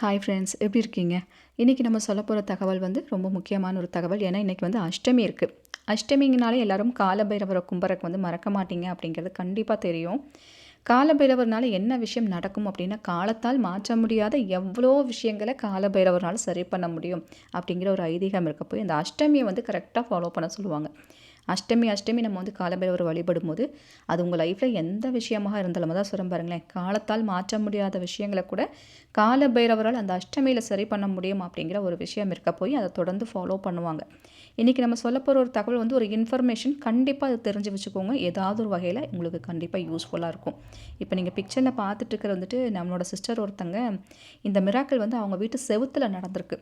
Hi friends எப்படி இருக்கீங்க? இன்றைக்கி நம்ம சொல்ல போகிற தகவல் வந்து ரொம்ப முக்கியமான ஒரு தகவல். ஏன்னா இன்றைக்கி வந்து அஷ்டமி இருக்குது அஷ்டமிங்கனாலே எல்லாரும் காலபைரவரை கும்பரக்கு வந்து மறக்க மாட்டீங்க அப்படிங்கிறது கண்டிப்பாக தெரியும். காலபைரவர்னால என்ன விஷயம் நடக்கும் அப்படின்னா காலத்தால் மாற்ற முடியாத எவ்வளோ விஷயங்களை காலபைரவர்னால சரி பண்ண முடியும் அப்படிங்கிற ஒரு ஐதீகம் இருக்க போய் இந்த அஷ்டமியை வந்து கரெக்டாக ஃபாலோ பண்ண சொல்லுவாங்க. அஷ்டமி அஷ்டமி நம்ம வந்து காலபைரவர் வழிபடும் போது அது உங்கள் லைஃப்பில் எந்த விஷயமாக இருந்தாலும் தான் சொல்ல பாருங்களேன் காலத்தால் மாற்ற முடியாத விஷயங்களை கூட காலபைரவரால் அந்த அஷ்டமியில் சரி பண்ண முடியும் அப்படிங்கிற ஒரு விஷயம் இருக்க போய் அதை தொடர்ந்து ஃபாலோ பண்ணுவாங்க. இன்றைக்கி நம்ம சொல்ல போகிற ஒரு தகவல் வந்து ஒரு இன்ஃபர்மேஷன் கண்டிப்பாக அது தெரிஞ்சு வச்சுக்கோங்க. ஏதாவது ஒரு வகையில் உங்களுக்கு கண்டிப்பாக யூஸ்ஃபுல்லாக இருக்கும். இப்போ நீங்கள் பிக்சரில் பார்த்துட்டு இருக்கிற வந்துட்டு நம்மளோட சிஸ்டர் ஒருத்தங்க இந்த மிராக்கள் வந்து அவங்க வீட்டு செவுத்தில் நடந்திருக்கு.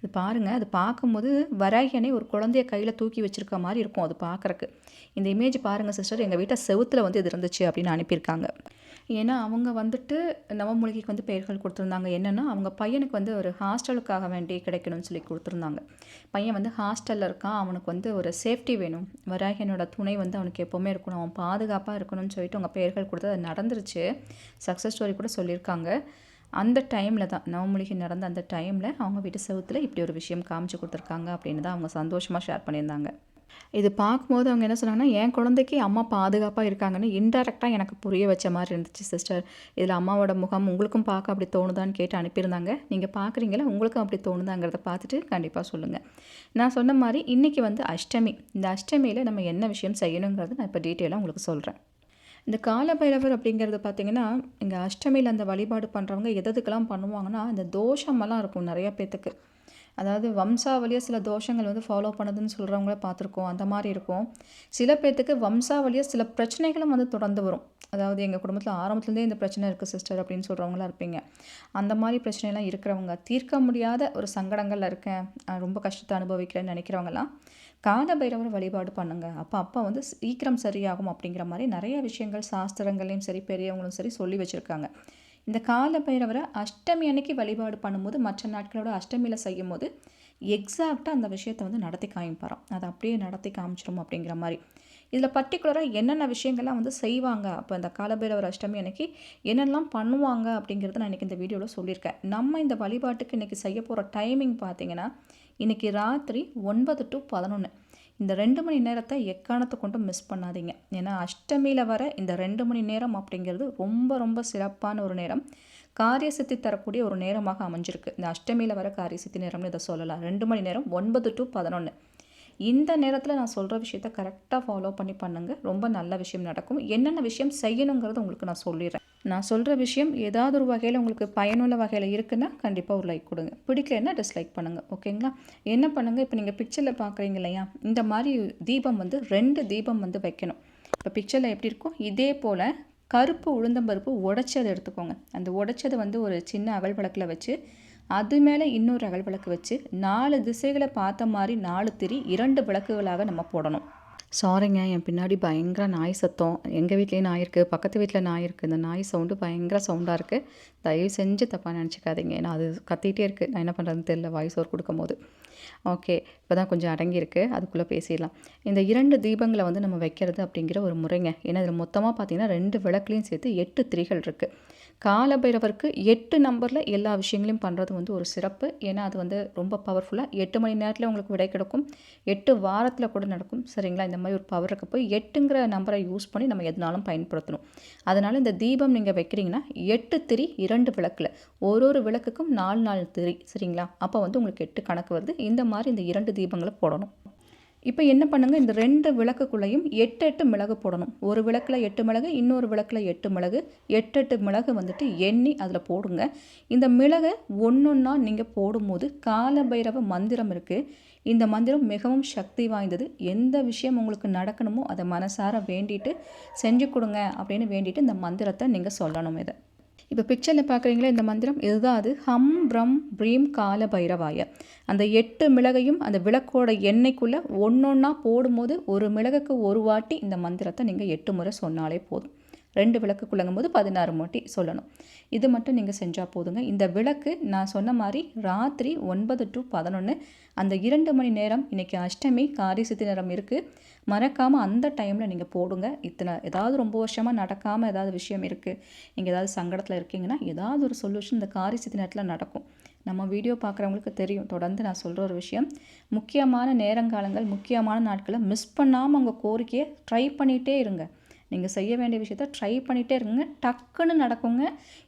இது பாருங்கள் அது பார்க்கும்போது வராகியனை ஒரு குழந்தைய கையில் தூக்கி வச்சுருக்க மாதிரி இருக்கும் அது பார்க்குறக்கு. இந்த இமேஜ் பாருங்கள் சிஸ்டர் எங்கள் வீட்டை செவுத்தில் வந்து இது இருந்துச்சு அப்படின்னு அனுப்பியிருக்காங்க. ஏன்னா அவங்க வந்துட்டு நவமூலிகைக்கு வந்து பெயர்கள் கொடுத்துருந்தாங்க. என்னென்னா அவங்க பையனுக்கு வந்து ஒரு ஹாஸ்டலுக்காக வேண்டி கிடைக்கணும்னு சொல்லி கொடுத்துருந்தாங்க. பையன் வந்து ஹாஸ்டலில் இருக்கான் அவனுக்கு வந்து ஒரு சேஃப்டி வேணும். வராகியனோட துணை வந்து அவனுக்கு எப்போவுமே இருக்கணும். அவன் பாதுகாப்பாக இருக்கணும்னு சொல்லிட்டு அவங்க பெயர்கள் கொடுத்து அது நடந்துருச்சு. சக்ஸஸ் ஸ்டோரி கூட சொல்லியிருக்காங்க. அந்த டைமில் தான் நவமொழிகை நடந்த அந்த டைமில் அவங்க வீட்டு செவத்தில் இப்படி ஒரு விஷயம் காமிச்சு கொடுத்துருக்காங்க அப்படின்னு தான் அவங்க சந்தோஷமாக ஷேர் பண்ணியிருந்தாங்க. இது பார்க்கும்போது அவங்க என்ன சொன்னாங்கன்னா என் குழந்தைக்கு அம்மா பாதுகாப்பாக இருக்காங்கன்னு இன்டெரக்டாக எனக்கு புரிய வச்ச மாதிரி இருந்துச்சு சிஸ்டர் இதில் அம்மாவோட முகம் உங்களுக்கும் பார்க்க அப்படி தோணுதான்னு கேட்டு அனுப்பியிருந்தாங்க. நீங்கள் பார்க்குறீங்களா? உங்களுக்கும் அப்படி தோணுதாங்கிறத பார்த்துட்டு கண்டிப்பாக சொல்லுங்கள் நான் சொன்ன மாதிரி இன்றைக்கி வந்து அஷ்டமி. இந்த அஷ்டமியில் நம்ம என்ன விஷயம் செய்யணுங்கிறது நான் இப்போ டீட்டெயிலாக உங்களுக்கு சொல்கிறேன் இந்த காலபைரவர் அப்படிங்கிறது பார்த்திங்கன்னா இங்கே அஷ்டமியில் அந்த வழிபாடு பண்ணுறவங்க எதுக்கெல்லாம் பண்ணுவாங்கன்னா இந்த தோஷமெல்லாம் இருக்கும் நிறைய பேர்த்துக்கு அதாவது வம்சாவளியாக சில தோஷங்கள் வந்து ஃபாலோ பண்ணுதுன்னு சொல்கிறவங்கள பார்த்துருக்கோம். அந்த மாதிரி இருக்கும். சில பேர்த்துக்கு வம்சாவளியாக சில பிரச்சனைகளும் வந்து தொடர்ந்து வரும். அதாவது எங்கள் குடும்பத்தில் ஆரம்பத்துலேருந்தே இந்த பிரச்சனை இருக்குது சிஸ்டர் அப்படின்னு சொல்கிறவங்களாம் இருப்பீங்க. அந்த மாதிரி பிரச்சனைலாம் இருக்கிறவங்க தீர்க்க முடியாத ஒரு சங்கடங்களில் இருக்கேன். ரொம்ப கஷ்டத்தை அனுபவிக்கிறேன்னு நினைக்கிறவங்கலாம் காலபைரவர் வழிபாடு பண்ணுங்கள் அப்போ அப்போ வந்து சீக்கிரம் சரியாகும் அப்படிங்கிற மாதிரி நிறைய விஷயங்கள் சாஸ்திரங்களையும் சரி பெரியவங்களும் சரி சொல்லி வச்சுருக்காங்க. இந்த கால பைரவரை அஷ்டமி அன்னைக்கு வழிபாடு பண்ணும்போது மற்ற நாட்களோட அஷ்டமியில் செய்யும் போது எக்ஸாக்டாக அந்த விஷயத்தை வந்து நடத்தி காமிப்பாராம். அதை அப்படியே நடத்தி காமிச்சிரும் அப்படிங்கிற மாதிரி. இதில் பர்டிகுலராக என்னென்ன விஷயங்கள்லாம் வந்து செய்வாங்க? அப்போ இந்த காலபைரவர் அஷ்டமி அன்னைக்கு என்னெல்லாம் பண்ணுவாங்க அப்படிங்கிறத நான் இன்றைக்கி இந்த வீடியோவில் சொல்லியிருக்கேன். நம்ம இந்த வழிபாட்டுக்கு இன்றைக்கி செய்ய போகிற டைமிங் பார்த்தீங்கன்னா இன்றைக்கி ராத்திரி ஒன்பது டு பதினொன்று இந்த ரெண்டு மணி நேரத்தை எக்காரணத்தை கொண்டும் மிஸ் பண்ணாதீங்க. ஏன்னா அஷ்டமியில் வர இந்த ரெண்டு மணி நேரம் அப்படிங்கிறது ரொம்ப ரொம்ப சிறப்பான ஒரு நேரம். காரியசித்தி தரக்கூடிய ஒரு நேரமாக அமைஞ்சிருக்கு. இந்த அஷ்டமியில் வர காரியசித்தி நேரம்னு இதை சொல்லலாம். ரெண்டு மணி நேரம் ஒன்பது டு பதினொன்று இந்த நேரத்தில் நான் சொல்கிற விஷயத்த கரெக்டாக ஃபாலோ பண்ணி பண்ணுங்கள் ரொம்ப நல்ல விஷயம் நடக்கும். என்னென்ன விஷயம் செய்யணுங்கிறத உங்களுக்கு நான் சொல்லிடுறேன். நான் சொல்கிற விஷயம் ஏதாவது ஒரு வகையில் உங்களுக்கு பயனுள்ள வகையில் இருக்குன்னா கண்டிப்பாக ஒரு லைக் கொடுங்க. பிடிக்கலன்னா டிஸ்லைக் பண்ணுங்கள் ஓகேங்களா என்ன பண்ணுங்கள் இப்போ நீங்கள் பிக்சரில் பார்க்குறீங்க இல்லையா? இந்த மாதிரி தீபம் வந்து ரெண்டு தீபம் வந்து வைக்கணும். இப்போ பிக்சரில் எப்படி இருக்கும்? இதே போல் கருப்பு உளுந்தம்பருப்பு உடச்சதை எடுத்துக்கோங்க. அந்த உடைச்சதை வந்து ஒரு சின்ன அகல் விளக்கில் வச்சு அது மேலே இன்னொரு அகல் விளக்கு வச்சு நாலு திசைகளை பார்த்த மாதிரி நாலு திரி இரண்டு விளக்குகளாக நம்ம போடணும். சாரிங்க என் பின்னாடி பயங்கர நாய் சத்தம். எங்கள் வீட்லேயும் நாய் இருக்குது பக்கத்து வீட்டில் நாய் இருக்குது இந்த நாய் சவுண்டு பயங்கர சவுண்டாக இருக்குது தயவு செஞ்சு தப்பாக நினச்சிக்காதீங்க. ஏன்னா அது கத்திகிட்டே இருக்குது நான் என்ன பண்ணுறதுன்னு தெரியல வாய்ஸ் ஓர் கொடுக்கும் போது ஓகே இப்போ தான் கொஞ்சம் அடங்கியிருக்கு அதுக்குள்ளே பேசிடலாம். இந்த இரண்டு தீபங்களை வந்து நம்ம வைக்கிறது அப்படிங்கிற ஒரு முறைங்க. ஏன்னா இதில் மொத்தமாக பார்த்தீங்கன்னா ரெண்டு விளக்குலையும் சேர்த்து எட்டு திரிகள் இருக்குது காலபைரவருக்கு எட்டு நம்பரில் எல்லா விஷயங்களையும் பண்ணுறது வந்து ஒரு சிறப்பு. ஏன்னா அது வந்து ரொம்ப பவர்ஃபுல்லாக எட்டு மணி நேரத்தில் உங்களுக்கு விடை கிடைக்கும். எட்டு வாரத்தில் கூட நடக்கும். சரிங்களா? இந்த மாதிரி ஒரு பவருக்கு போய் எட்டுங்கிற நம்பரை யூஸ் பண்ணி நம்ம எதுனாலும் பயன்படுத்தணும். அதனால் இந்த தீபம் நீங்கள் வைக்கிறீங்கன்னா எட்டு திரி இரண்டு விளக்கில். ஒரு ஒரு விளக்குக்கும் நாலு நாலு திரி. சரிங்களா? அப்போ வந்து உங்களுக்கு எட்டு கணக்கு வருது. இந்த மாதிரி இந்த இரண்டு தீபங்களை போடணும். இப்போ என்ன பண்ணுங்கள் இந்த ரெண்டு விளக்குக்குள்ளேயும் எட்டு எட்டு மிளகு போடணும். ஒரு விளக்கில் எட்டு மிளகு இன்னொரு விளக்கில் எட்டு மிளகு. எட்டு எட்டு மிளகு வந்துட்டு எண்ணி அதில் போடுங்க. இந்த மிளகை ஒன்றுன்னா நீங்கள் போடும்போது கால பைரவ மந்திரம் இருக்குது இந்த மந்திரம் மிகவும் சக்தி வாய்ந்தது. எந்த விஷயம் உங்களுக்கு நடக்கணுமோ அதை மனசார வேண்டிட்டு செஞ்சு கொடுங்க அப்படின்னு வேண்டிட்டு இந்த மந்திரத்தை நீங்கள் சொல்லணும் இதை. இப்போ பிக்சரில் பார்க்குறீங்களா இந்த மந்திரம்? இதுதான் அது. ஹம் ப்ரம் ப்ரீம் கால பைரவாய. அந்த எட்டு மிளகையும் அந்த விளக்கோட எண்ணெய்க்குள்ளே ஒன்றொன்னா போடும்போது ஒரு மிளகுக்கு ஒரு வாட்டி இந்த மந்திரத்தை நீங்கள் எட்டு முறை சொன்னாலே போதும். ரெண்டு விளக்கு குழங்கும் போது பதினாறு மூட்டி சொல்லணும். இது மட்டும் நீங்கள் செஞ்சால் போதுங்க. இந்த விளக்கு நான் சொன்ன மாதிரி ராத்திரி ஒன்பது டு பதினொன்று அந்த இரண்டு மணி நேரம் இன்றைக்கி அஷ்டமி காரி சித்தி நேரம் இருக்குது மறக்காமல் அந்த டைமில் நீங்கள் போடுங்க. இத்தனை ஏதாவது ரொம்ப வருஷமாக நடக்காமல் ஏதாவது விஷயம் இருக்குது நீங்கள் ஏதாவது சங்கடத்தில் இருக்கீங்கன்னா ஏதாவது ஒரு சொல்யூஷன் இந்த காரிசித்தி நேரத்தில் நடக்கும். நம்ம வீடியோ பார்க்குறவங்களுக்கு தெரியும். தொடர்ந்து நான் சொல்கிற ஒரு விஷயம். முக்கியமான நேரங்காலங்கள் முக்கியமான நாட்களை மிஸ் பண்ணாமல் உங்கள் கோரிக்கையை ட்ரை பண்ணிகிட்டே இருங்க. நீங்கள் செய்ய வேண்டிய விஷயத்த ட்ரை பண்ணிகிட்டே இருங்க. டக்குன்னு நடக்குங்க.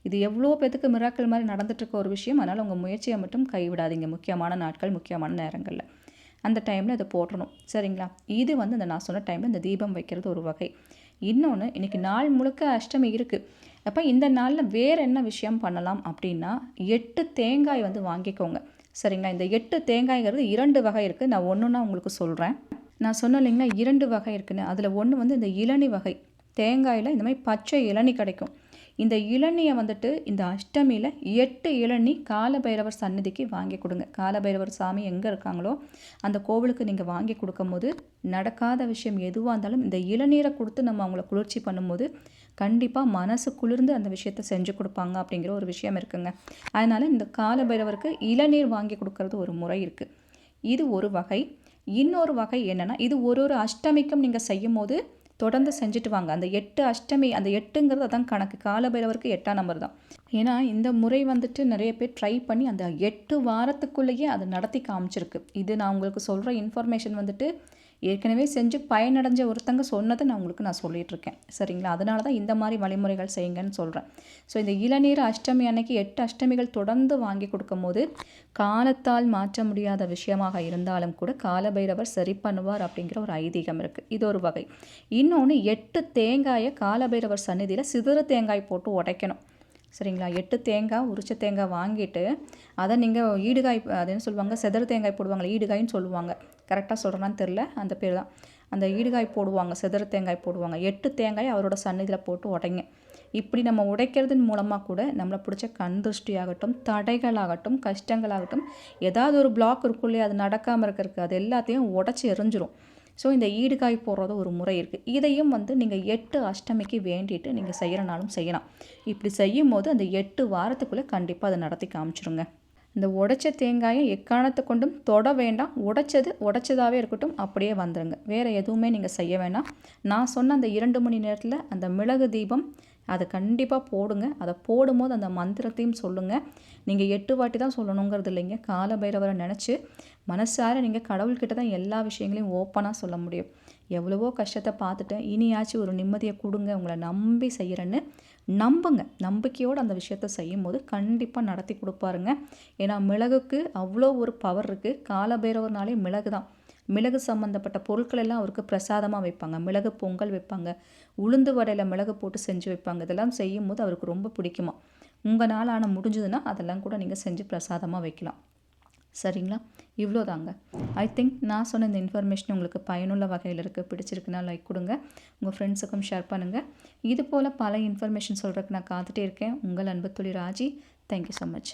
இது எவ்வளோ பேத்துக்கு மிராக்கள் மாதிரி நடந்துட்டுருக்க ஒரு விஷயம். அதனால் உங்கள் முயற்சியை மட்டும் கைவிடாதீங்க. முக்கியமான நாட்கள் முக்கியமான நேரங்களில். அந்த டைமில் இதை போட்டுடணும் சரிங்களா? இது வந்து அந்த நான் சொன்ன டைமில் இந்த தீபம் வைக்கிறது ஒரு வகை. இன்னொன்று இன்றைக்கி நாள் முழுக்க அஷ்டமி இருக்குது அப்போ இந்த நாளில் வேறு என்ன விஷயம் பண்ணலாம் அப்படின்னா எட்டு தேங்காய் வந்து வாங்கிக்கோங்க. சரிங்களா? இந்த எட்டு தேங்காய்ங்கிறது இரண்டு வகை இருக்குது நான் ஒன்றுனா உங்களுக்கு சொல்கிறேன் நான் சொன்ன இல்லைங்களா? இரண்டு வகை இருக்குன்னு. அதில் ஒன்று வந்து இந்த இளநி வகை. தேங்காயில் இந்த மாதிரி பச்சை இளநி கிடைக்கும். இந்த இளநியை வந்துட்டு இந்த அஷ்டமியில் எட்டு இளநி காலபைரவர் சன்னதிக்கு வாங்கி கொடுங்க. காலபைரவர் சாமி எங்கே இருக்காங்களோ அந்த கோவிலுக்கு நீங்கள் வாங்கி கொடுக்கும்போது நடக்காத விஷயம் எதுவாக இருந்தாலும் இந்த இளநீரை கொடுத்து நம்ம அவங்கள குளிர்ச்சி பண்ணும்போது கண்டிப்பாக மனசு குளிர்ந்து அந்த விஷயத்தை செஞ்சு கொடுப்பாங்க அப்படிங்கிற ஒரு விஷயம் இருக்குங்க. அதனால் இந்த காலபைரவருக்கு இளநீர் வாங்கி கொடுக்கறது ஒரு முறை இருக்குது இது ஒரு வகை. இன்னொரு வகை என்னென்னா இது ஒரு ஒரு அஷ்டமிக்கும் நீங்கள் செய்யும் போது தொடர்ந்து செஞ்சுட்டு வாங்க. அந்த எட்டு அஷ்டமி அந்த எட்டுங்கிறது அதான் கணக்கு. காலபைரவருக்கு எட்டாம் நம்பர் தான். ஏன்னா இந்த முறை வந்துட்டு நிறைய பேர் ட்ரை பண்ணி அந்த எட்டு வாரத்துக்குள்ளேயே அதை நடத்தி காமிச்சிருக்கு. இது நான் உங்களுக்கு சொல்கிற இன்ஃபர்மேஷன் வந்துட்டு ஏற்கனவே செஞ்சு பயனடைஞ்ச ஒருத்தங்க சொன்னதை நான் உங்களுக்கு நான் சொல்லிகிட்டு இருக்கேன் சரிங்களா? அதனால தான் இந்த மாதிரி வழிமுறைகள் செய்யுங்கன்னு சொல்கிறேன் ஸோ இந்த இளநீர் அஷ்டமி அன்னைக்கு எட்டு அஷ்டமிகள் தொடர்ந்து வாங்கி கொடுக்கும் போது காலத்தால் மாற்ற முடியாத விஷயமாக இருந்தாலும் கூட காலபைரவர் சரி பண்ணுவார் அப்படிங்கிற ஒரு ஐதீகம் இருக்குது இது ஒரு வகை. இன்னொன்று எட்டு தேங்காயை காலபைரவர் சந்நிதியில் சிதறு தேங்காய் போட்டு உடைக்கணும். சரிங்களா? எட்டு தேங்காய் உரிச்ச தேங்காய் வாங்கிட்டு அதை நீங்கள் ஈடுகாய் அது என்ன சொல்லுவாங்க? செதறு தேங்காய் போடுவாங்க ஈடுகாயின்னு சொல்லுவாங்க. கரெக்டாக சொல்கிறேன்னு தெரில அந்த பேர் தான். அந்த ஈடுகாய் போடுவாங்க செதறு தேங்காய் போடுவாங்க. எட்டு தேங்காய் அவரோட சன்னதியில் போட்டு உடைங்க. இப்படி நம்ம உடைக்கிறதன் மூலமாக கூட நம்மளை பிடிச்ச கண் திருஷ்டியாகட்டும் தடைகளாகட்டும் கஷ்டங்களாகட்டும் ஏதாவது ஒரு பிளாக் இருக்கும் இல்லையா அது நடக்காமல் இருக்கிறதுக்கு அது எல்லாத்தையும் உடச்சி எரிஞ்சிரும் ஸோ இந்த ஈடுகாய் போடுறது ஒரு முறை இருக்குது இதையும் வந்து நீங்கள் எட்டு அஷ்டமிக்கு வேண்டிட்டு நீங்கள் செய்கிறனாலும் செய்யலாம். இப்படி செய்யும் போது அந்த எட்டு வாரத்துக்குள்ளே கண்டிப்பாக அதை நடத்தி காமிச்சிருங்க. இந்த உடைச்ச தேங்காயை எக்காரணத்தை கொண்டும் தொட வேண்டாம். உடைச்சது உடைச்சதாகவே இருக்கட்டும். அப்படியே வந்துடுங்க வேறு எதுவுமே நீங்கள் செய்ய வேண்டாம் நான் சொன்ன அந்த இரண்டு மணி நேரத்தில் அந்த மிளகு தீபம் அதை கண்டிப்பாக போடுங்க. அதை போடும்போது அந்த மந்திரத்தையும் சொல்லுங்கள் நீங்கள் எட்டு வாட்டி தான் சொல்லணுங்கிறது இல்லைங்க. காலபைரவரை நினச்சி மனசார நீங்கள் கடவுள்கிட்ட தான் எல்லா விஷயங்களையும் ஓப்பனாக சொல்ல முடியும். எவ்வளவோ கஷ்டத்தை பார்த்துட்டேன். இனியாச்சும் ஒரு நிம்மதியை கொடுங்க. உங்களை நம்பி செய்கிறேன்னு நம்புங்க. நம்பிக்கையோடு அந்த விஷயத்த செய்யும் போது கண்டிப்பாக நடத்தி கொடுப்பாருங்க. ஏன்னா மிளகுக்கு அவ்வளோ ஒரு பவர் இருக்குது காலபைரவர்னாலே மிளகு தான். மிளகு சம்மந்தப்பட்ட பொருட்கள் எல்லாம் அவருக்கு பிரசாதமாக வைப்பாங்க. மிளகு பொங்கல் வைப்பாங்க. உளுந்து வடையில் மிளகு போட்டு செஞ்சு வைப்பாங்க. இதெல்லாம் செய்யும் போது அவருக்கு ரொம்ப பிடிக்குமா. உங்கள் நாளான முடிஞ்சதுன்னா அதெல்லாம் கூட நீங்கள் செஞ்சு பிரசாதமாக வைக்கலாம். சரிங்களா? இவ்வளோ தாங்க ஐ திங்க் நான் சொன்ன இந்த இன்ஃபர்மேஷன் உங்களுக்கு பயனுள்ள வகையில் இருக்குது பிடிச்சிருக்குன்னா லைக் கொடுங்க. உங்கள் ஃப்ரெண்ட்ஸுக்கும் ஷேர் பண்ணுங்கள் இது போல் பல இன்ஃபர்மேஷன் சொல்கிறதுக்கு நான் காத்துட்டே இருக்கேன். உங்கள் அன்பு துளி ராஜி. Thank you so much